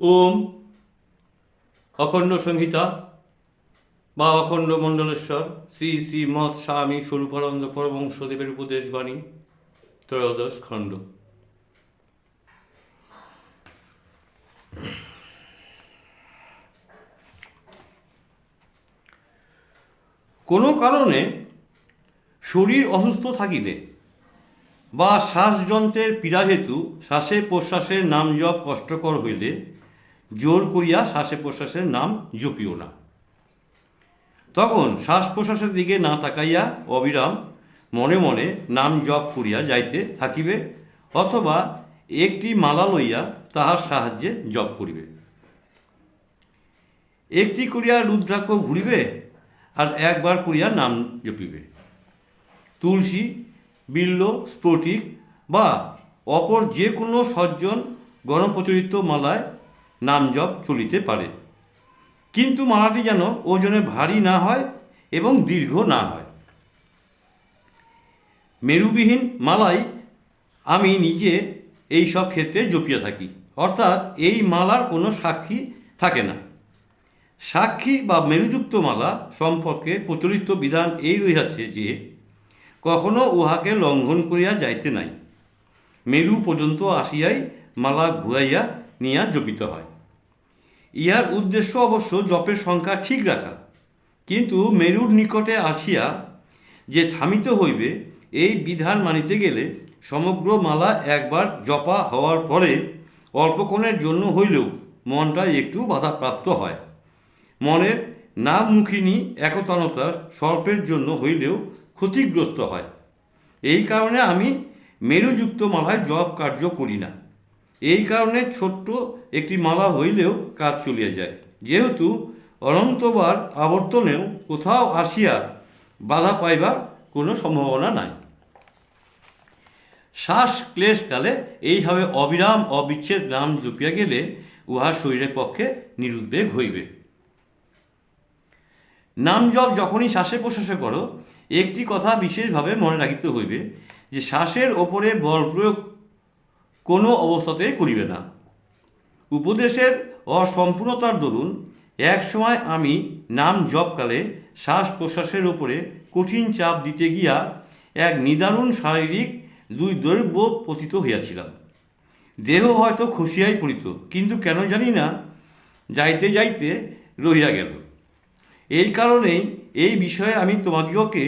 ওম অখণ্ড সংহিতা বা অখণ্ড মণ্ডলেশ্বর, শ্রী শ্রী মৎ স্বামী স্বরূপানন্দ পরমংসদেবের উপদেশ বাণী ত্রয়োদশ খণ্ড। কোনো কারণে শরীর অসুস্থ থাকিলে বা শ্বাসযন্ত্রের পীড়া হেতু শ্বাসে প্রশ্বাসের নাম জপ কষ্টকর হইলে জোর করিয়া শ্বাসে প্রশ্বাসের নাম জপিও না। তখন শ্বাস প্রশ্বাসের দিকে না তাকাইয়া অবিরাম মনে মনে নাম জপ করিয়া যাইতে থাকিবে অথবা একটি মালা লইয়া তাহার সাহায্যে জপ করিবে। একটি করিয়া রুদ্রাক্ষ ঘুরিবে আর একবার করিয়া নাম জপিবে। তুলসী, বিল্ল, স্ফটিক বা অপর যে কোনো সজ্জন গণপ্রচলিত মালায় নাম জপ চলিতে পারে। কিন্তু মালাটি যেন ওজনে ভারী না হয় এবং দীর্ঘ না হয়। মেরুবিহীন মালাই আমি নিজে এই সব ক্ষেত্রে জপিয়া থাকি। অর্থাৎ এই মালার কোনো সাক্ষী থাকে না। সাক্ষী বা মেরুযুক্ত মালা সম্পর্কে প্রচলিত বিধান এই রহিয়াছে যে, কখনো উহাকে লঙ্ঘন করিয়া যাইতে নাই। মেরু পর্যন্ত আসিয়াই মালা ঘুরাইয়া নিয়া জপিত হয়। ইহার উদ্দেশ্য অবশ্য জপের সংখ্যা ঠিক রাখা। কিন্তু মেরুর নিকটে আসিয়া যে থামিত হইবে, এই বিধান মানিতে গেলে সমগ্র মালা একবার জপা হওয়ার পরে অল্পক্ষণের জন্য হইলেও মনটা একটু বাধাপ্রাপ্ত হয়। মনের নামমুখিনী একতানতার স্বল্পের জন্য হইলেও ক্ষতিগ্রস্ত হয়। এই কারণে আমি মেরুযুক্ত মালায় জপ কার্য করি না। এই কারণে ছোট্ট একটি মালা হইলেও কাজ চলিয়া যায়। যেহেতু অনন্তবার আবর্তনেও কোথাও আসিয়া বাধা পাইবার কোনো সম্ভাবনা নাই। শ্বাস ক্লেশকালে এইভাবে অবিরাম অবিচ্ছেদ নাম জপিয়া গেলে উহা শরীরের পক্ষে নিরুদ্বেগ হইবে। নাম জপ যখনই শ্বাসে প্রশ্বাসে করো, একটি কথা বিশেষভাবে মনে রাখিতে হইবে যে শ্বাসের ওপরে বল প্রয়োগ কোনো অবস্থাতে করিবে না। উপদেশের অসম্পূর্ণতার দরুন এক সময় আমি নাম জপকালে শ্বাস প্রশ্বাসের ওপরে কঠিন চাপ দিতে গিয়া এক নিদারুণ শারীরিক দুই দ্রব্য পতিত হইয়াছিলাম। দেহ হয়তো খুশিয়াই পড়িত, কিন্তু কেন জানি না, যাইতে যাইতে রহিয়া গেল। এই কারণেই এই বিষয়ে আমি তোমাদিগকে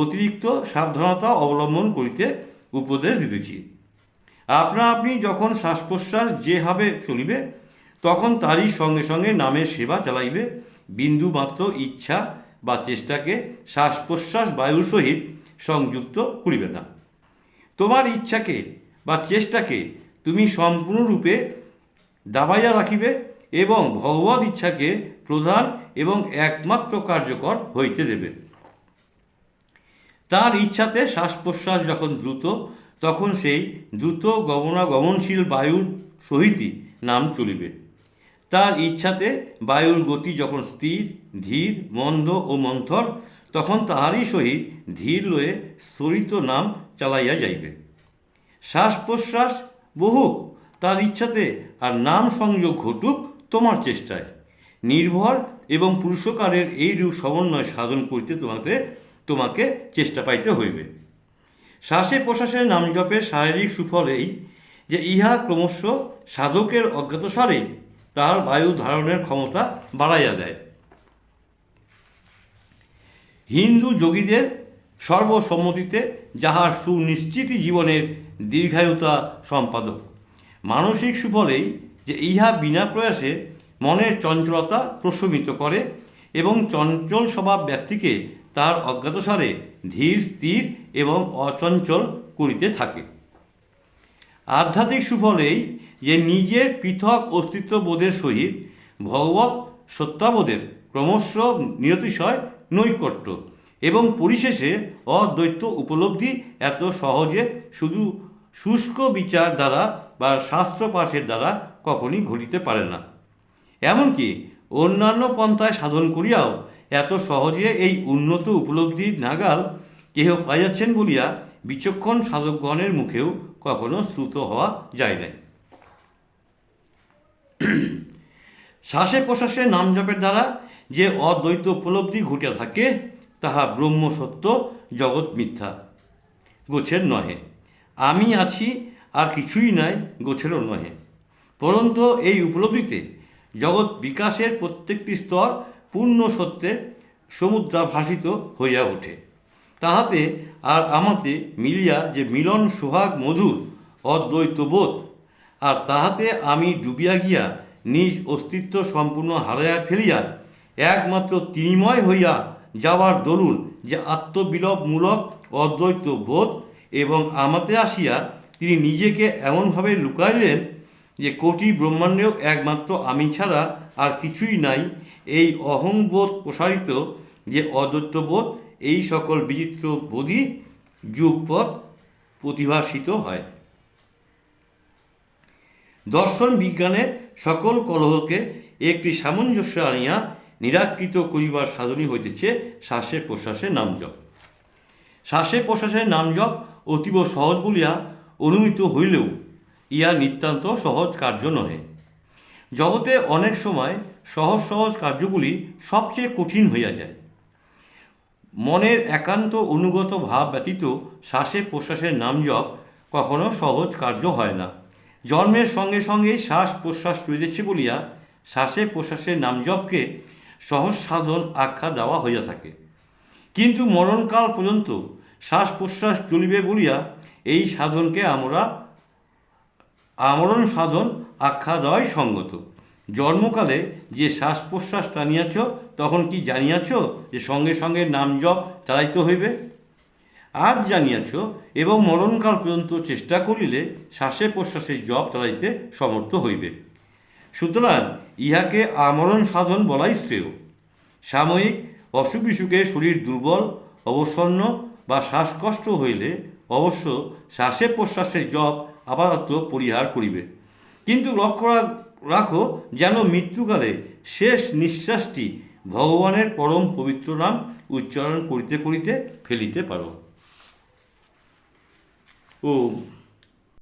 অতিরিক্ত সাবধানতা অবলম্বন করিতে উপদেশ দিতেছি। আপনা আপনি যখন শ্বাস প্রশ্বাস যেভাবে চলিবে, তখন তারই সঙ্গে সঙ্গে নামের সেবা চালাইবে। বিন্দু মাত্র ইচ্ছা বা চেষ্টাকে শ্বাস প্রশ্বাস বায়ুর সহিত সংযুক্ত করিবে না। তোমার ইচ্ছাকে বা চেষ্টাকে তুমি সম্পূর্ণরূপে দাবাইয়া রাখিবে এবং ভগবত ইচ্ছাকে প্রধান এবং একমাত্র কার্যকর হইতে দেবে। তার ইচ্ছাতে শ্বাস প্রশ্বাস যখন দ্রুত তখন সেই দ্রুত গমনাগমনশীল বায়ুর সহিতই নাম চলিবে। তার ইচ্ছাতে বায়ুর গতি যখন স্থির, ধীর, মন্দ ও মন্থর, তখন তাহারই সহিত ধীর লয়ে স্থরিত নাম চালাইয়া যাইবে। শ্বাস প্রশ্বাস বহুক, তার ইচ্ছাতে আর নাম সংযোগ ঘটুক তোমার চেষ্টায়। নির্ভর এবং পুরুষকারের এই রূপ সমন্বয় সাধন করিতে তোমাকে তোমাকে চেষ্টা পাইতে হইবে। শ্বাসে প্রশ্বাসের নাম জপের শারীরিক সুফল এই যে ইহা ক্রমশ সাধকের অজ্ঞাতসারে তার বায়ু ধারণের ক্ষমতা বাড়াইয়া দেয়। হিন্দু যোগীদের সর্বসম্মতিতে যাহার সুনিশ্চিতি জীবনের দীর্ঘায়ুতা সম্পাদক। মানসিক সুফলেই যে ইহা বিনা প্রয়াসে মনের চঞ্চলতা প্রশমিত করে এবং চঞ্চল স্বভাব ব্যক্তিকে তার অজ্ঞাতসারে ধীর, স্থির এবং অচঞ্চল করিতে থাকে। আধ্যাত্মিক সুফলেই যে নিজের পৃথক অস্তিত্ব বোধের সহিত ভগবত সত্যাবোধের ক্রমশ নিরতিশয় নৈকট্য এবং পরিশেষে অদ্বৈত উপলব্ধি এত সহজে শুধু শুষ্ক বিচার দ্বারা বা শাস্ত্র পাঠের দ্বারা কখনই ঘটিতে পারে না। এমনকি অন্যান্য পন্থায় সাধন করিয়াও এত সহজে এই উন্নত উপলব্ধির নাগাল কেহ পাইয়াছেন বলিয়া বিচক্ষণ সাধকগণের মুখেও কখনো শ্রুত হওয়া যায় নাই। শ্বাসে প্রশ্বাসে নাম জপের দ্বারা যে অদ্বৈত উপলব্ধি ঘটিয়া থাকে, তাহা ব্রহ্ম সত্য, জগৎ মিথ্যা। গোছের নহে। আমি আছি আর কিছুই নাই, গোছেরও নহে। পরন্তু এই উপলব্ধিতে জগৎ বিকাশের প্রত্যেকটি স্তর পূর্ণ সত্যে সমুদ্রাভাসিত হইয়া ওঠে। তাহাতে আর আমাতে মিলিয়া যে মিলন সোহাগ মধুর অদ্বৈত বোধ, আর তাহাতে আমি ডুবিয়া গিয়া নিজ অস্তিত্ব সম্পূর্ণ হারাইয়া ফেলিয়া একমাত্র তিনিময় হইয়া যাওয়ার দরুন যে আত্মবিলোপমূলক অদ্বৈত বোধ এবং আমাতে আসিয়া তিনি নিজেকে এমনভাবে লুকাইলেন যে কোটি ব্রহ্মাণ্ডেও একমাত্র আমি ছাড়া আর কিছুই নাই এই অহংবোধ প্রসারিত যে অদ্বৈতবোধ, এই সকল বিচিত্র বোধই যুগপথ প্রতিভাসিত হয়। দর্শন বিজ্ঞানের সকল কলহকে একটি সামঞ্জস্য আনিয়া নিরাকৃত করিবার সাধনই হইতেছে শ্বাসে প্রশ্বাসে নাম জপ শ্বাসে প্রশ্বাসের নাম জপ অতীব সহজ বলিয়া অনুমিত হইলেও ইয়া নিতান্ত সহজ কার্য নহে। জগতে অনেক সময় সহজ সহজ কার্যগুলি সবচেয়ে কঠিন হইয়া যায়। মনের একান্ত অনুগত ভাব ব্যতীত শ্বাসে প্রশ্বাসের নাম জপ কখনো সহজ কার্য হয় না। জন্মের সঙ্গে সঙ্গে শ্বাস প্রশ্বাস চলিতেছে বলিয়া শ্বাসে প্রশ্বাসের নাম জপকে সহজ সাধন আখ্যা দেওয়া হইয়া থাকে। কিন্তু মরণকাল পর্যন্ত শ্বাস প্রশ্বাস চলিবে বলিয়া এই সাধনকে আমরা আমরণ সাধন আখ্যা দেওয়াই সঙ্গত। জন্মকালে যে শ্বাস প্রশ্বাস টানিয়াছ, তখন কি জানিয়াছ যে সঙ্গে সঙ্গে নাম জপ চালাইতে হইবে? আজ জানিয়াছ, এবং মরণকাল পর্যন্ত চেষ্টা করিলে শ্বাসে প্রশ্বাসে জপ চালাইতে সমর্থ হইবে। সুতরাং ইহাকে আমরণ সাধন বলাই শ্রেয়। সাময়িক অসুখ বিসুখে শরীর দুর্বল, অবসন্ন বা শ্বাসকষ্ট হইলে অবশ্য শ্বাসে প্রশ্বাসে জপ আপাতত পরিহার করিবে। কিন্তু লক্ষ্য রাখো যেন মৃত্যুকালে শেষ নিঃশ্বাসটি ভগবানের পরম পবিত্র নাম উচ্চারণ করিতে করিতে ফেলিতে পারো। ও